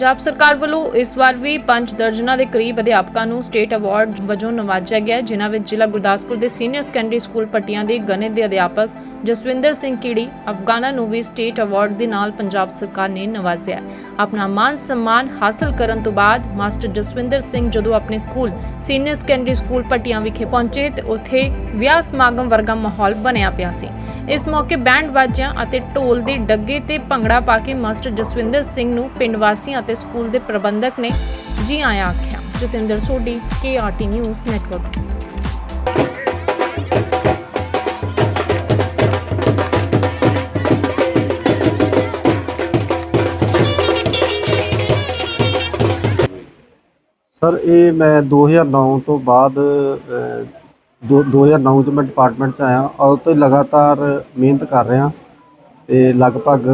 ਪੰਜਾਬ ਸਰਕਾਰ ਵੱਲੋਂ ਇਸ ਵਾਰ ਵੀ ਪੰਜ ਦਰਜਨਾਂ ਦੇ ਕਰੀਬ ਅਧਿਆਪਕਾਂ ਨੂੰ ਸਟੇਟ ਅਵਾਰਡ ਵਜੋਂ ਨਵਾਜਿਆ ਗਿਆ, ਜਿਨ੍ਹਾਂ ਵਿੱਚ ਜ਼ਿਲ੍ਹਾ ਗੁਰਦਾਸਪੁਰ ਦੇ ਸੀਨੀਅਰ ਸੈਕੰਡਰੀ ਸਕੂਲ ਪੱਟੀਆਂ ਦੇ ਗਣਿਤ ਦੇ ਅਧਿਆਪਕ ਜਸਵਿੰਦਰ ਸਿੰਘ ਕੀੜੀ, ਅਫਗਾਨਾ ਨੂੰ ਵੀ ਸਟੇਟ ਅਵਾਰਡ ਦੇ ਨਾਲ ਪੰਜਾਬ ਸਰਕਾਰ ਨੇ ਨਵਾਜ਼ਿਆ। ਆਪਣਾ ਮਾਨ ਸਨਮਾਨ ਹਾਸਲ ਕਰਨ ਤੋਂ ਬਾਅਦ ਮਾਸਟਰ ਜਸਵਿੰਦਰ ਸਿੰਘ ਜਦੋਂ ਆਪਣੇ ਸਕੂਲ, ਸੀਨੀਅਰ ਸੈਕੰਡਰੀ ਸਕੂਲ ਪੱਟੀਆਂ ਵਿਖੇ ਪਹੁੰਚੇ ਤੇ ਉੱਥੇ ਵਿਆਹ ਸਮਾਗਮ ਵਰਗਾ ਮਾਹੌਲ ਬਣਿਆ ਪਿਆ ਸੀ। ਇਸ ਮੌਕੇ ਬੈਂਡ ਵਾਜਿਆਂ ਅਤੇ ਢੋਲ ਦੇ ਡੱਗੇ ਤੇ ਭੰਗੜਾ ਪਾ ਕੇ ਮਾਸਟਰ ਜਸਵਿੰਦਰ ਸਿੰਘ ਨੂੰ ਪਿੰਡ ਵਾਸੀਆਂ ਅਤੇ ਸਕੂਲ ਦੇ ਪ੍ਰਬੰਧਕ ਨੇ ਜੀ ਆਇਆਂ ਆਖਿਆ। Jatinder Sodhi KRT news network sir, ਇਹ ਮੈਂ 2009 ਤੋਂ ਬਾਅਦ ਦੋ 2009 ਚ ਮੈਂ ਡਿਪਾਰਟਮੈਂਟ ਚ ਆਇਆ। ਉਦੋਂ ਤੋਂ ਲਗਾਤਾਰ ਮਿਹਨਤ ਕਰ ਰਿਹਾ। ਤੇ ਲਗਭਗ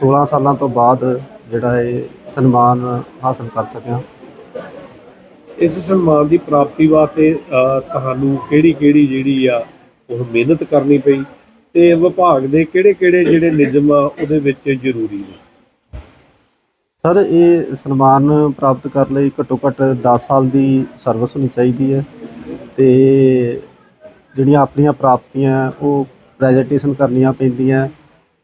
16 ਸਾਲਾਂ ਤੋਂ ਬਾਅਦ ਜਿਹੜਾ ਇਹ ਸਨਮਾਨ ਹਾਸਲ ਕਰ ਸਕਿਆ। ਇਸ ਸਨਮਾਨ ਦੀ ਪ੍ਰਾਪਤੀ ਵਾਸਤੇ ਤੁਹਾਨੂੰ ਕਿਹੜੀ ਕਿਹੜੀ ਜਿਹੜੀ ਆ ਉਹ ਮਿਹਨਤ ਕਰਨੀ ਪਈ ਤੇ ਵਿਭਾਗ ਦੇ ਕਿਹੜੇ ਕਿਹੜੇ ਜਿਹੜੇ ਨਿਯਮ ਆ ਉਹਦੇ ਵਿੱਚ ਜ਼ਰੂਰੀ ਨੇ? ਸਰ ਇਹ ਸਨਮਾਨ ਪ੍ਰਾਪਤ ਕਰਨ ਲਈ ਘੱਟੋ ਘੱਟ 10 ਸਾਲ ਦੀ ਸਰਵਿਸ ਹੋਣੀ ਚਾਹੀਦੀ ਹੈ। ਤੇ ਜਿਹੜੀਆਂ ਆਪਣੀਆਂ ਪ੍ਰਾਪਤੀਆਂ ਉਹ ਪ੍ਰੈਜੈਂਟੇਸ਼ਨ ਕਰਨੀਆਂ ਪੈਂਦੀਆਂ।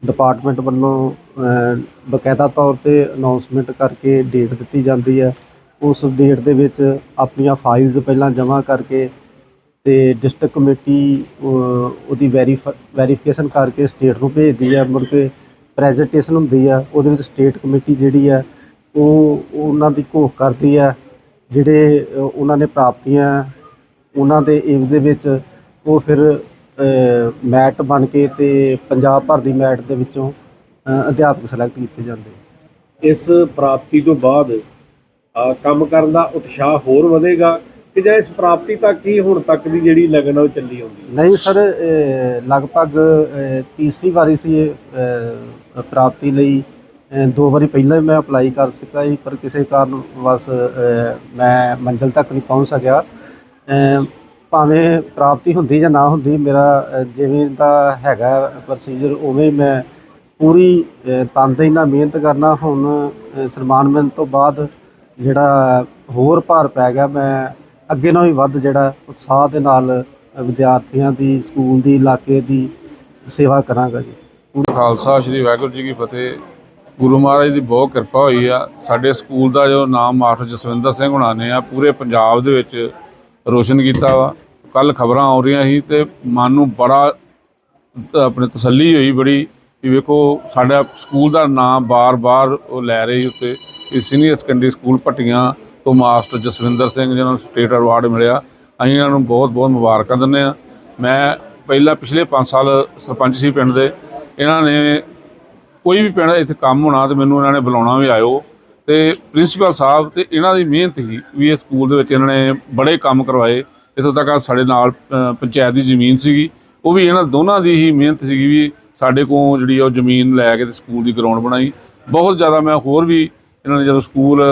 ਡਿਪਾਰਟਮੈਂਟ ਵੱਲੋਂ ਅ, ਬਕਾਇਦਾ ਤੌਰ ਤੇ ਅਨਾਉਂਸਮੈਂਟ ਕਰਕੇ ਡੇਟ ਦਿੱਤੀ ਜਾਂਦੀ ਹੈ। ਉਸ ਡੇਟ ਦੇ ਵਿੱਚ ਆਪਣੀਆਂ ਫਾਈਲਸ ਪਹਿਲਾਂ ਜਮ੍ਹਾਂ ਕਰਕੇ ਤੇ ਡਿਸਟ੍ਰਿਕਟ ਕਮੇਟੀ ਅ, ਉਹਦੀ ਵੈਰੀਫਿਕੇਸ਼ਨ ਕਰਕੇ ਸਟੇਟ ਨੂੰ ਭੇਜਦੀ ਹੈ। ਮੁੜ ਕੇ ਪ੍ਰੈਜੈਂਟੇਸ਼ਨ ਹੁੰਦੀ ਆ ਉਹਦੇ ਵਿੱਚ ਸਟੇਟ ਕਮੇਟੀ ਜਿਹੜੀ ਆ ਉਹ ਉਹਨਾਂ ਦੀ ਘੋਖ ਕਰਦੀ ਆ ਜਿਹੜੇ ਉਹਨਾਂ ਨੇ ਪ੍ਰਾਪਤੀਆਂ ਉਹਨਾਂ ਦੇ ਏਮ ਦੇ ਵਿੱਚ ਉਹ ਫਿਰ ਮੈਟ ਬਣ ਕੇ ਤੇ ਪੰਜਾਬ ਭਰ ਦੀ ਮੈਟ ਦੇ ਵਿੱਚੋਂ ਅਧਿਆਪਕ ਸਿਲੈਕਟ ਕੀਤੇ ਜਾਂਦੇ। ਇਸ ਪ੍ਰਾਪਤੀ ਤੋਂ ਬਾਅਦ ਕੰਮ ਕਰਨ ਦਾ ਉਤਸ਼ਾਹ ਹੋਰ ਵਧੇਗਾ ਕਿ ਜਾਂ ਇਸ ਪ੍ਰਾਪਤੀ ਤੱਕ ਹੀ ਹੁਣ ਤੱਕ ਦੀ ਜਿਹੜੀ ਲਗਨ ਉਹ ਚੱਲੀ ਆਉਂਦੀ ਨਹੀਂ ਸਰ ਲਗਭਗ ਤੀਸਰੀ ਵਾਰੀ ਸੀ ਇਹ ਪ੍ਰਾਪਤੀ ਲਈ। ਦੋ ਵਾਰੀ ਪਹਿਲਾਂ ਹੀ ਮੈਂ ਅਪਲਾਈ ਕਰ ਸਕਿਆ ਸੀ ਪਰ ਕਿਸੇ ਕਾਰਨ ਬਸ ਮੈਂ ਮੰਜ਼ਿਲ ਤੱਕ ਨਹੀਂ ਪਹੁੰਚ ਸਕਿਆ। ਭਾਵੇਂ ਪ੍ਰਾਪਤੀ ਹੁੰਦੀ ਜਾਂ ਨਾ ਹੁੰਦੀ, ਮੇਰਾ ਜਿਵੇਂ ਦਾ ਹੈਗਾ ਪ੍ਰੋਸੀਜਰ ਉਵੇਂ ਮੈਂ ਪੂਰੀ ਤਨਦੇਹੀ ਨਾਲ ਮਿਹਨਤ ਕਰਨਾ, ਹੁਣ ਸਨਮਾਨ ਮਿਲਣ ਤੋਂ ਬਾਅਦ ਜਿਹੜਾ ਹੋਰ ਭਾਰ ਪੈ ਗਿਆ, ਮੈਂ ਅੱਗੇ ਨਾਲੋਂ ਵੀ ਵੱਧ ਜਿਹੜਾ ਉਤਸ਼ਾਹ ਦੇ ਨਾਲ ਵਿਦਿਆਰਥੀਆਂ ਦੀ, ਸਕੂਲ ਦੀ, ਇਲਾਕੇ ਦੀ ਸੇਵਾ ਕਰਾਂਗਾ ਜੀ। ਖਾਲਸਾ, ਸ੍ਰੀ ਵਾਹਿਗੁਰੂ ਜੀ ਕੀ ਫਤਿਹ। ਗੁਰੂ ਮਹਾਰਾਜ ਦੀ ਬਹੁਤ ਕਿਰਪਾ ਹੋਈ ਆ। ਸਾਡੇ ਸਕੂਲ ਦਾ ਜੋ ਨਾਮ ਮਾਸਟਰ ਜਸਵਿੰਦਰ ਸਿੰਘ ਹੁਣਾਂ ਨੇ ਆ, ਪੂਰੇ ਪੰਜਾਬ ਦੇ ਵਿੱਚ ਰੋਸ਼ਨ ਕੀਤਾ ਵਾ। ਕੱਲ ਖਬਰਾਂ ਆ ਰਹੀਆਂ ਸੀ ਤੇ ਮਨ ਨੂੰ ਬੜਾ ਆਪਣੇ ਤਸੱਲੀ ਹੋਈ ਬੜੀ ਵੀ ਵੇਖੋ ਸਾਡਾ ਸਕੂਲ ਦਾ ਨਾਮ ਬਾਰ-ਬਾਰ ਉਹ ਲੈ ਰਹੀ ਸੀ ਉੱਤੇ ਇਹ ਸੀਨੀਅਰ ਸੈਕੰਡਰੀ ਸਕੂਲ ਭੱਟੀਆਂ ਤੋਂ ਮਾਸਟਰ ਜਸਵਿੰਦਰ ਸਿੰਘ ਜਿਹਨਾਂ ਨੂੰ ਸਟੇਟ ਅਵਾਰਡ ਮਿਲਿਆ। ਅਸੀਂ ਇਹਨਾਂ ਨੂੰ ਬਹੁਤ-ਬਹੁਤ ਮੁਬਾਰਕਾਂ ਦਿੰਦੇ ਆ ਮੈਂ ਪਹਿਲਾਂ ਪਿਛਲੇ 5 ਸਾਲ ਸਰਪੰਚ ਸੀ ਪਿੰਡ ਦੇ। ਇਹਨਾਂ ਨੇ ਕੋਈ ਵੀ ਪਿੰਡ ਇੱਥੇ ਕੰਮ ਹੋਣਾ ਤੇ ਮੈਨੂੰ ਇਹਨਾਂ ਨੇ ਬੁਲਾਉਣਾ ਵੀ ਆਇਓ। ਤੇ ਪ੍ਰਿੰਸੀਪਲ ਸਾਹਿਬ ਤੇ ਇਹਨਾਂ ਦੀ ਮਿਹਨਤ ਹੀ ਵੀ ਇਹ ਸਕੂਲ ਦੇ ਵਿੱਚ ਇਹਨਾਂ ਨੇ ਬੜੇ ਕੰਮ ਕਰਵਾਏ। ਇੱਥੋਂ ਤੱਕ ਸਾਡੇ ਨਾਲ ਪੰਚਾਇਤ ਦੀ ਜ਼ਮੀਨ ਸੀਗੀ। ਉਹ ਵੀ ਇਹਨਾਂ ਦੋਨਾਂ ਦੀ ਹੀ ਮਿਹਨਤ ਸੀਗੀ ਵੀ ਸਾਡੇ ਕੋਲ ਜਿਹੜੀ ਆ ਉਹ ਜ਼ਮੀਨ ਲੈ ਕੇ ਤੇ ਸਕੂਲ ਦੀ ਗਰਾਊਂਡ ਬਣਾਈ। ਬਹੁਤ ਜ਼ਿਆਦਾ ਮੈਂ ਹੋਰ ਵੀ ਇਹਨਾਂ ਨੇ ਜਦੋਂ ਸਕੂਲ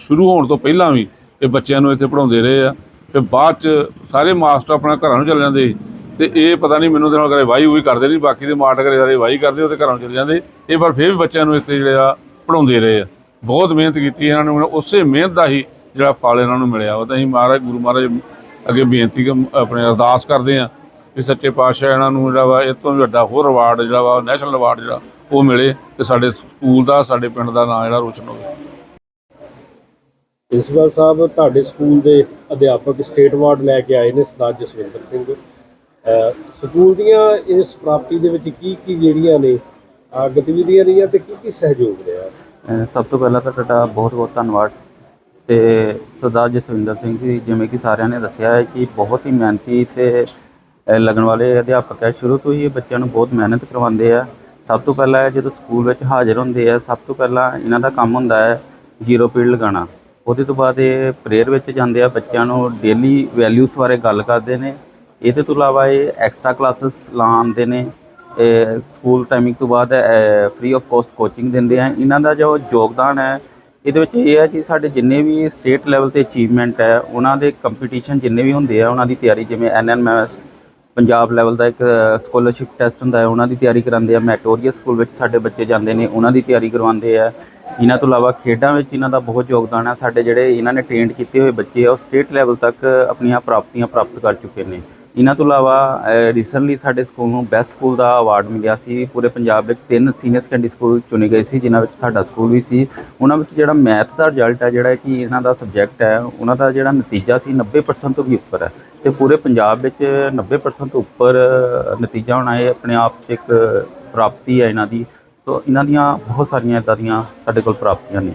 ਸ਼ੁਰੂ ਹੋਣ ਤੋਂ ਪਹਿਲਾਂ ਵੀ ਇਹ ਬੱਚਿਆਂ ਨੂੰ ਇੱਥੇ ਪੜ੍ਹਾਉਂਦੇ ਰਹੇ ਆ, ਤੇ ਬਾਅਦ ਚ ਸਾਰੇ ਮਾਸਟਰ ਆਪਣਾ ਘਰਾਂ ਨੂੰ ਚਲੇ ਜਾਂਦੇ ਤੇ ਇਹ ਪਤਾ ਨਹੀਂ ਮੈਨੂੰ ਤੇ ਨਾਲ ਕਰੇ ਵਾਈ ਵੀ ਕਰਦੇ ਨਹੀਂ, ਬਾਕੀ ਦੇ ਮਾਸਟਰ ਕਰੇ ਸਾਰੇ ਵਾਈ ਕਰਦੇ, ਉਹ ਤੇ ਘਰਾਂ ਨੂੰ ਚਲੇ ਜਾਂਦੇ। ਇਹ ਪਰ ਫਿਰ ਵੀ ਬੱਚਿਆਂ ਨੂੰ ਇੱਥੇ ਜਿਹੜੇ ਆ ਪੜ੍ਹਾਉਂਦੇ ਰਹੇ ਆ। ਬਹੁਤ ਮਿਹਨਤ ਕੀਤੀ ਇਹਨਾਂ ਨੂੰ ਉਸੇ ਮਿਹਨਤ ਦਾ ਹੀ ਜਿਹੜਾ ਫਲ ਇਹਨਾਂ ਨੂੰ ਮਿਲਿਆ। ਉਹ ਤਾਂ ਅਸੀਂ ਮਹਾਰਾਜ, ਗੁਰੂ ਮਹਾਰਾਜ ਅੱਗੇ ਬੇਨਤੀ ਕਰ ਆਪਣੇ ਅਰਦਾਸ ਕਰਦੇ ਆ ਕਿ ਸੱਚੇ ਪਾਤਸ਼ਾਹ ਇਹਨਾਂ ਨੂੰ ਜਿਹੜਾ ਵਾ, ਇਹ ਤੋਂ ਵੀ ਵੱਡਾ ਹੋਰ ਅਵਾਰਡ ਜਿਹੜਾ ਵਾ ਨੈਸ਼ਨਲ ਅਵਾਰਡ ਜਿਹੜਾ, ਉਹ ਮਿਲੇ ਤੇ ਸਾਡੇ ਸਕੂਲ ਦਾ, ਸਾਡੇ ਪਿੰਡ ਦਾ ਨਾਂ ਜਿਹੜਾ ਰੋਸ਼ਨ ਹੋਵੇ। ਪ੍ਰਿੰਸੀਪਲ ਸਾਹਿਬ, ਤੁਹਾਡੇ ਸਕੂਲ ਦੇ ਅਧਿਆਪਕ ਸਟੇਟ ਅਵਾਰਡ ਲੈ ਕੇ ਆਏ ਨੇ ਸਰਦਾਰ ਜਸਵਿੰਦਰ ਸਿੰਘ। ਸਕੂਲ ਦੀਆਂ ਇਸ ਪ੍ਰਾਪਤੀ ਦੇ ਵਿੱਚ ਕੀ ਕੀ ਜਿਹੜੀਆਂ ਨੇ ਗਤੀਵਿਧੀਆਂ ਰਹੀਆਂ ਤੇ ਕੀ ਕੀ ਸਹਿਯੋਗ ਰਿਹਾ? ਸਭ ਤੋਂ ਪਹਿਲਾਂ ਤਾਂ ਤੁਹਾਡਾ ਬਹੁਤ ਬਹੁਤ ਧੰਨਵਾਦ ਤੇ ਸਰਦਾਰ ਜਸਵਿੰਦਰ ਸਿੰਘ ਜੀ, ਜਿਵੇਂ ਕਿ ਸਾਰਿਆਂ ਨੇ ਦੱਸਿਆ ਹੈ ਕਿ ਬਹੁਤ ਹੀ ਮਿਹਨਤੀ ਤੇ ਲੱਗਣ ਵਾਲੇ ਅਧਿਆਪਕ ਹੈ। ਸ਼ੁਰੂ ਤੋਂ ਹੀ ਇਹ ਬੱਚਿਆਂ ਨੂੰ ਬਹੁਤ ਮਿਹਨਤ ਕਰਵਾਉਂਦੇ ਆ। ਸਭ ਤੋਂ ਪਹਿਲਾਂ ਇਹ ਜਦੋਂ ਸਕੂਲ ਵਿੱਚ ਹਾਜ਼ਰ ਹੁੰਦੇ ਆ, ਸਭ ਤੋਂ ਪਹਿਲਾਂ ਇਹਨਾਂ ਦਾ ਕੰਮ ਹੁੰਦਾ ਹੈ ਜ਼ੀਰੋ ਪੀਰੀਅਡ ਲਗਾਉਣਾ। ਉਹਦੇ ਤੋਂ ਬਾਅਦ ਇਹ ਪ੍ਰੇਅਰ ਵਿੱਚ ਜਾਂਦੇ ਆ, ਬੱਚਿਆਂ ਨੂੰ ਡੇਲੀ ਵੈਲਿਊਜ਼ ਬਾਰੇ ਗੱਲ ਕਰਦੇ ਨੇ। ਇਹਦੇ ਤੋਂ ਇਲਾਵਾ ਇਹ ਐਕਸਟਰਾ ਕਲਾਸਿਸ ਲਾਉਂਦੇ ਨੇ। ਸਕੂਲ ਟਾਈਮਿੰਗ ਤੋਂ ਬਾਅਦ ਫ੍ਰੀ ਆਫ ਕੋਸਟ ਕੋਚਿੰਗ ਦਿੰਦੇ ਆ। ਇਹਨਾਂ ਦਾ ਜੋ ਯੋਗਦਾਨ ਹੈ, ਇਹਦੇ ਵਿੱਚ ਇਹ ਹੈ ਕਿ ਸਾਡੇ ਜਿੰਨੇ ਵੀ ਸਟੇਟ ਲੈਵਲ ਤੇ ਅਚੀਵਮੈਂਟ ਹੈ, ਉਹਨਾਂ ਦੇ ਕੰਪੀਟੀਸ਼ਨ ਜਿੰਨੇ ਵੀ ਹੁੰਦੇ ਆ, ਉਹਨਾਂ ਦੀ ਤਿਆਰੀ ਜਿਵੇਂ ਐਨਐਨਐਮਐਸ ਪੰਜਾਬ ਲੈਵਲ ਦਾ ਇੱਕ ਸਕਾਲਰਸ਼ਿਪ ਟੈਸਟ ਹੁੰਦਾ ਹੈ, ਉਹਨਾਂ ਦੀ ਤਿਆਰੀ ਕਰਾਉਂਦੇ ਆ। ਮੈਟੋਰੀਅਸ ਸਕੂਲ ਵਿੱਚ ਸਾਡੇ ਬੱਚੇ ਜਾਂਦੇ ਨੇ, ਉਹਨਾਂ ਦੀ ਤਿਆਰੀ ਕਰਵਾਉਂਦੇ ਆ। ਇਹਨਾਂ ਤੋਂ ਇਲਾਵਾ ਖੇਡਾਂ ਵਿੱਚ ਇਹਨਾਂ ਦਾ ਬਹੁਤ ਯੋਗਦਾਨ ਹੈ। ਸਾਡੇ ਜਿਹੜੇ ਇਹਨਾਂ ਨੇ ਟ੍ਰੇਨਡ ਕੀਤੇ ਹੋਏ ਬੱਚੇ ਆ, ਉਹ ਸਟੇਟ ਲੈਵਲ ਤੱਕ ਆਪਣੀਆਂ ਪ੍ਰਾਪਤੀਆਂ ਪ੍ਰਾਪਤ ਕਰ ਚੁੱਕੇ ਨੇ। ਇਹਨਾਂ ਤੋਂ ਇਲਾਵਾ ਰੀਸੈਂਟਲੀ ਸਾਡੇ ਸਕੂਲ ਨੂੰ ਬੈਸਟ ਸਕੂਲ ਦਾ ਅਵਾਰਡ ਮਿਲਿਆ ਸੀ। ਪੂਰੇ ਪੰਜਾਬ ਵਿੱਚ ਤਿੰਨ ਸੀਨੀਅਰ ਸੈਕੰਡਰੀ ਸਕੂਲ ਚੁਣੇ ਗਏ ਸੀ, ਜਿਨ੍ਹਾਂ ਵਿੱਚ ਸਾਡਾ ਸਕੂਲ ਵੀ ਸੀ। ਉਹਨਾਂ ਵਿੱਚ ਜਿਹੜਾ ਮੈਥ ਦਾ ਰਿਜ਼ਲਟ ਹੈ, ਜਿਹੜਾ ਕਿ ਇਹਨਾਂ ਦਾ ਸਬਜੈਕਟ ਹੈ, ਉਹਨਾਂ ਦਾ ਜਿਹੜਾ ਨਤੀਜਾ ਸੀ 90% ਤੋਂ ਵੀ ਉੱਪਰ ਹੈ। ਤੇ ਪੂਰੇ ਪੰਜਾਬ ਵਿੱਚ 90% ਤੋਂ ਉੱਪਰ ਨਤੀਜਾ ਹੋਣਾ ਇਹ ਆਪਣੇ ਆਪ 'ਚ ਇੱਕ ਪ੍ਰਾਪਤੀ ਹੈ ਇਹਨਾਂ ਦੀ। ਸੋ ਇਹਨਾਂ ਦੀਆਂ ਬਹੁਤ ਸਾਰੀਆਂ ਇੱਦਾਂ ਦੀਆਂ ਸਾਡੇ ਕੋਲ ਪ੍ਰਾਪਤੀਆਂ ਨੇ।